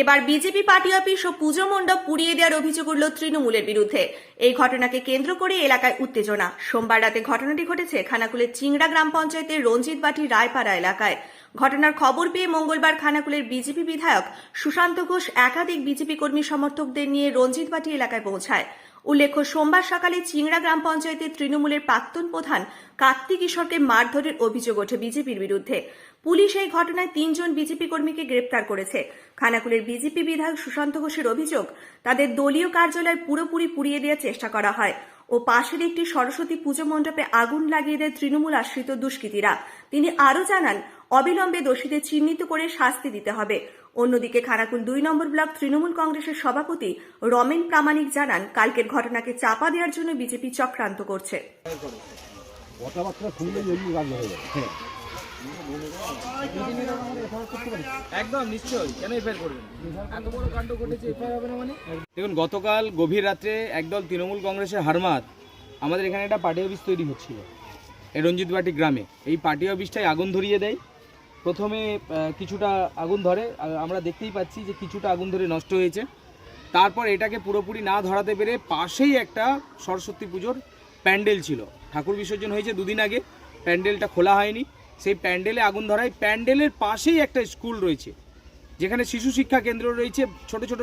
এবার BJP party office ও পুজো মণ্ডপ পুড়িয়ে দেওয়ার অভিযোগ উঠল তৃণমূলের বিরুদ্ধে। এই ঘটনাকে কেন্দ্র করে এলাকায় উত্তেজনা। সোমবার রাতে ঘটনাটি ঘটেছে খানাকুলের চিংড়া গ্রাম পঞ্চায়েতের রঞ্জিত বাটি রায়পাড়া এলাকায়। ঘটনার খবর পেয়ে মঙ্গলবার খানাকুলের বিজেপি বিধায়ক সুশান্ত ঘোষ একাধিক বিজেপি কর্মী সমর্থকদের নিয়ে রঞ্জিত বাটি এলাকায় পৌঁছায়। উল্লেখ্য, সোমবার সকালে চিংড়া গ্রাম পঞ্চায়েতের তৃণমূলের প্রাক্তন প্রধান কার্তিক কিশোরকে মারধরের অভিযোগ ওঠে বিজেপির বিরুদ্ধে। পুলিশ এই ঘটনায় তিনজন বিজেপি কর্মীকে গ্রেপ্তার করেছে। খানাকুলের বিজেপি বিধায়ক সুশান্ত ঘোষের অভিযোগ, তাদের দলীয় কার্যালয় পুরোপুরি পুড়িয়ে দেওয়ার চেষ্টা করা হয় ও পাশের একটি সরস্বতী পুজো মণ্ডপে আগুন লাগিয়ে দেয় তৃণমূল আশ্রিত দুষ্কৃতীরা। তিনি আরও জানান, অবিলম্বে দোষীদের চিহ্নিত করে শাস্তি দিতে হবে। অন্যদিকে খানাকুল দুই নম্বর ব্লক তৃণমূল কংগ্রেসের সভাপতি রমেন প্রামাণিক জানান কালকের ঘটনাকে চাপা দেওয়ার জন্য বিজেপি চক্রান্ত করছে। হয়ে একদম নিশ্চয়ই। কেন এফআইআর করবেন? এত বড় কাণ্ড ঘটেছে এফআইআর হবে না মানে? দেখুন গতকাল গভীর রাত্রে একদল তৃণমূল কংগ্রেসের হারমাত আমাদের এখানে একটা পার্টি অফিস তৈরি হচ্ছিল রঞ্জিতবাটি গ্রামে। এই পার্টি অফিসটাই আগুন ধরিয়ে দেয়। প্রথমে কিছুটা আগুন ধরে। আমরা দেখতেই পাচ্ছি যে কিছুটা আগুন ধরে নষ্ট হয়েছে। তারপর এটাকে পুরোপুরি না ধরাতে পেরে পাশেই একটা সরস্বতী পুজোর প্যান্ডেল ছিল। ঠাকুর বিসর্জন হয়েছে দুদিন আগে। প্যান্ডেলটা খোলা হয়নি। সেই প্যান্ডেলে আগুন ধরায় প্যান্ডেলের পাশেই একটা স্কুল রয়েছে, যেখানে শিশু শিক্ষা কেন্দ্র রয়েছে। ছোট ছোট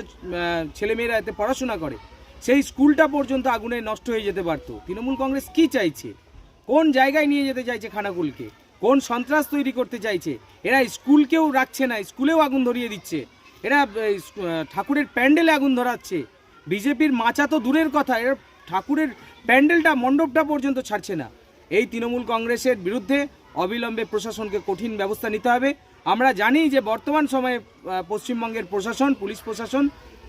ছেলেমেয়েরা এতে পড়াশোনা করে। সেই স্কুলটা পর্যন্ত আগুনে নষ্ট হয়ে যেতে পারত। তৃণমূল কংগ্রেস কি চাইছে? কোন জায়গায় নিয়ে যেতে চাইছে খানাকুলকে? কোন সন্ত্রাস তৈরি করতে চাইছে? এরা স্কুলকেও রাখছে না, স্কুলেও আগুন ধরিয়ে দিচ্ছে। এরা ঠাকুরের প্যান্ডেলে আগুন ধরাচ্ছে। বিজেপির মাচা তো দূরের কথা, এরা ঠাকুরের প্যান্ডেলটা, মণ্ডপটা পর্যন্ত ছাড়ছে না। এই তৃণমূল কংগ্রেসের বিরুদ্ধে অবিলম্বে প্রশাসনকে কঠিন ব্যবস্থা নিতে হবে। আমরা জানি যে বর্তমান সময়ে পশ্চিমবঙ্গের প্রশাসন, পুলিশ প্রশাসন,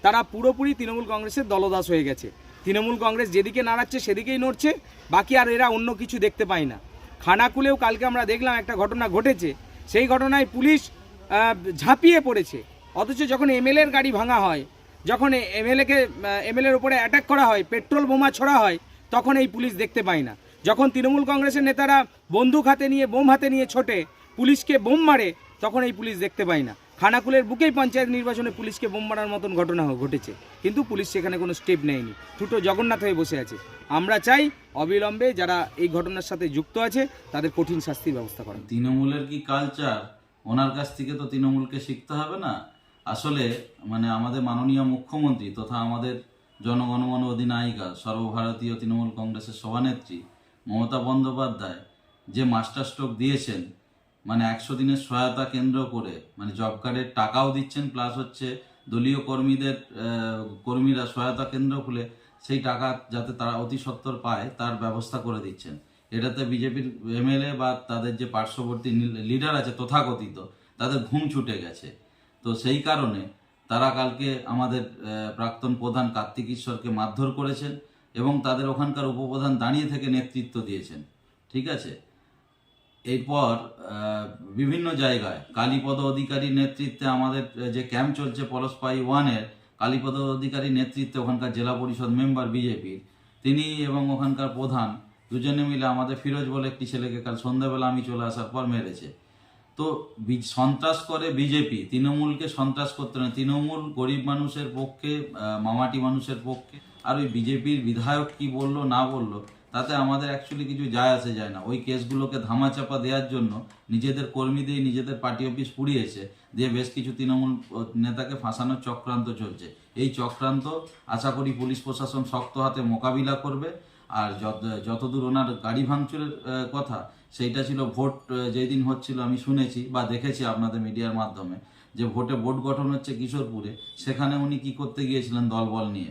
তারা পুরোপুরি তৃণমূল কংগ্রেসের দলদাস হয়ে গেছে। তৃণমূল কংগ্রেস যেদিকে নাড়াচ্ছে, সেদিকেই নড়ছে। বাকি আর এরা অন্য কিছু দেখতে পায় না। খানাকুলেও কালকে আমরা দেখলাম একটা ঘটনা ঘটেছে। সেই ঘটনায় পুলিশ ঝাঁপিয়ে পড়েছে। অথচ যখন এমএলএর গাড়ি ভাঙা হয়, যখন এমএলএকে এমএলএর উপরে অ্যাটাক করা হয়, পেট্রোল বোমা ছড়া হয়, তখন এই পুলিশ দেখতে পায় না। যখন তৃণমূল কংগ্রেসের নেতারা বন্দুক হাতে নিয়ে, বোম হাতে নিয়ে ছোটে, পুলিশকে বোম মারে, তখন এই পুলিশ দেখতে পায় না। খানাকুলের বুকেই পঞ্চায়েত নির্বাচনে পুলিশকে বোম মারার মতন ঘটনা ঘটেছে। কিন্তু পুলিশ সেখানে কোনো স্টেপ নেয়নি। ছোটো জগন্নাথ হয়ে বসে আছে। আমরা চাই অবিলম্বে যারা এই ঘটনার সাথে যুক্ত আছে, তাদের কঠিন শাস্তির ব্যবস্থা করা তৃণমূলের কি কালচার ওনার কাছ থেকে তো তৃণমূলকে শিখতে হবে না? আসলে মানে আমাদের মাননীয় মুখ্যমন্ত্রী তথা আমাদের জনগণমন অধিনায়িকা, সর্বভারতীয় তৃণমূল কংগ্রেসের সভানেত্রী মমতা বন্দ্যোপাধ্যায় যে মাস্টার স্ট্রোক দিয়েছেন মানে একশো দিনের সহায়তা কেন্দ্র করে মানে জব কার্ডের টাকাও দিচ্ছেন প্লাস হচ্ছে দলীয় কর্মীদের কর্মীরা সহায়তা কেন্দ্র খুলে সেই টাকা যাতে তারা অতি সত্বর পায়, তার ব্যবস্থা করে দিচ্ছেন। এটাতে বিজেপির এমএলএ বা তাদের যে পার্শ্ববর্তী লিডার আছে তথাকথিত, তাদের ঘুম ছুটে গেছে। তো সেই কারণে তারা কালকে আমাদের প্রাক্তন প্রধান কার্তিক ঈশ্বরকে মারধর করেছেন এবং তাদের ওখানকার উপপ্রধান দাঁড়িয়ে থেকে নেতৃত্ব দিয়েছেন। ঠিক আছে? এরপর বিভিন্ন জায়গায় কালীপদ অধিকারীর নেতৃত্বে আমাদের যে ক্যাম্প চলছে পলসপাই ওয়ানের, কালীপদ অধিকারীর নেতৃত্বে ওখানকার জেলা পরিষদ মেম্বার বিজেপির, তিনি এবং ওখানকার প্রধান দুজনে মিলে আমাদের ফিরোজ বলে একটি ছেলেকে কাল সন্ধ্যাবেলা আমি চলে আসার পর মেরেছে। তো সন্ত্রাস করে বিজেপি, তৃণমূলকে সন্ত্রাস করতে না, তৃণমূল গরিব মানুষের পক্ষে মামাটি মানুষের পক্ষে, আর ওই বিজেপির বিধায়ক কি বলল, না বলল তাতে আমাদের অ্যাকচুয়ালি কিছু যায় আসে, যায় না। ওই কেসগুলোকে ধামাচাপা দেওয়ার জন্য নিজেদের কর্মীদের নিজেদের পার্টি অফিস পুড়িয়েছে, দিয়ে বেশ কিছু তৃণমূল নেতাকে ফাঁসানোর চক্রান্ত চলছে। এই চক্রান্ত আশা করি পুলিশ প্রশাসন শক্ত হাতে মোকাবিলা করবে। আর যত, যতদূর ওনার গাড়ি ভাঙচুরের কথা, সেইটা ছিল ভোট যেই দিন হচ্ছিল আমি শুনেছি বা দেখেছি আপনাদের মিডিয়ার মাধ্যমে, যে ভোটে ভোট গঠন হচ্ছে কিশোরপুরে। সেখানে উনি কি করতে গিয়েছিলেন দলবল নিয়ে?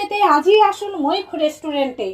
পেতে আজই আসুন মৈখ রেস্টুরেন্টে।